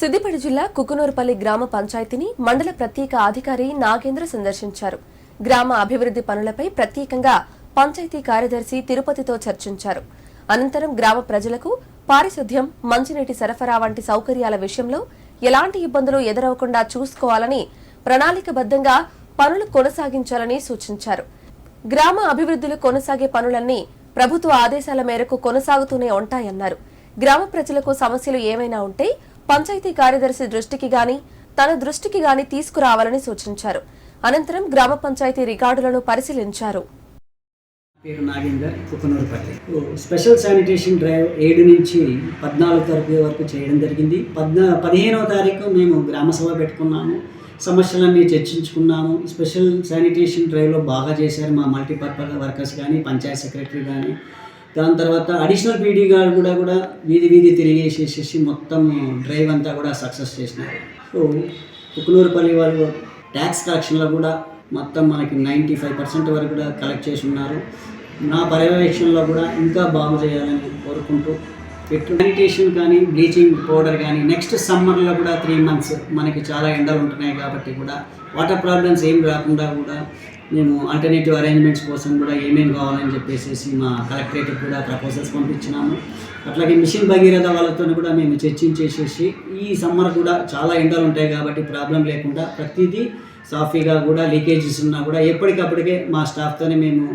సిద్దిపేట జిల్లా కుకునూరుపల్లి గ్రామ పంచాయతీని మండల ప్రత్యేక అధికారి నాగేంద్ర సందర్శించారు. గ్రామ అభివృద్ధి పనులపై ప్రత్యేకంగా పంచాయతీ కార్యదర్శి తిరుపతితో చర్చించారు. అనంతరం గ్రామ ప్రజలకు పారిశుద్ధ్యం మంచినీటి సరఫరా వంటి సౌకర్యాల విషయంలో ఎలాంటి ఇబ్బందులు ఎదురవకుండా చూసుకోవాలని ప్రణాళికబద్ధంగా పనులు కొనసాగించాలని సూచించారు. గ్రామ అభివృద్ధిలో కొనసాగే పనులన్నీ ప్రభుత్వ ఆదేశాల మేరకు కొనసాగుతూనే ఉంటాయన్నారు. గ్రామ ప్రజలకు సమస్యలు ఏమైనా ఉంటే పంచాయతీ కార్యదర్శి దృష్టికి గాని తన దృష్టికి గాని తీసుకురావాలని సూచించారు. అనంతరం గ్రామ పంచాయతీ రికార్డులను పరిశీలించారు. పేరు Nagender Kukunoorpalli special sanitation drive ఏడు నుంచి పద్నాలుగు తరగతి వరకు చేయడం జరిగింది. పద్నా పదిహేనవ తారీఖు మేము గ్రామసభ పెట్టుకున్నాము. సమస్యలన్నీ చర్చించుకున్నాము. స్పెషల్ శానిటేషన్ డ్రైవ్లో బాగా చేశారు మా మల్టీపర్పస్ వర్కర్స్ కానీ పంచాయత్ సెక్రటరీ కానీ దాని తర్వాత అడిషనల్ పీడీ గారు కూడా కూడా వీధి వీధి తిరిగేసేసేసి మొత్తం డ్రైవ్ అంతా కూడా సక్సెస్ చేసినారు. సో కుకునూరుపల్లి వాళ్ళు ట్యాక్స్ కలెక్షన్లో కూడా మొత్తం మనకి నైంటీ ఫైవ్ పర్సెంట్ వరకు కూడా కలెక్ట్ చేసి ఉన్నారు. నా పర్యవేక్షణలో కూడా ఇంకా బాగు చేయాలని కోరుకుంటూ పెట్టు శానిటేషన్ కానీ బ్లీచింగ్ పౌడర్ కానీ నెక్స్ట్ సమ్మర్లో కూడా త్రీ మంత్స్ మనకి చాలా ఎండలు ఉంటున్నాయి కాబట్టి కూడా వాటర్ ప్రాబ్లమ్స్ ఏం రాకుండా కూడా మేము ఆల్టర్నేటివ్ అరేంజ్మెంట్స్ కోసం కూడా ఏమేమి కావాలని చెప్పేసి మా కలెక్టరేట్కి కూడా ప్రపోజల్స్ పంపించినాము. అట్లాగే మిషన్ భగీరథ వాళ్ళతో కూడా మేము చర్చించేసేసి ఈ సమ్మర్ కూడా చాలా ఎండలు ఉంటాయి కాబట్టి ప్రాబ్లం లేకుండా ప్రతిదీ సాఫీగా కూడా లీకేజెస్ ఉన్నా కూడా ఎప్పటికప్పటికే మా స్టాఫ్తోనే మేము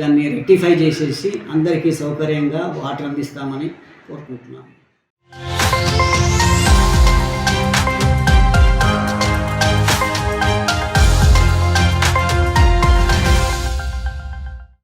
దాన్ని రెక్టిఫై చేసేసి అందరికీ సౌకర్యంగా వాటర్ అందిస్తామని కోరుకుంటున్నాము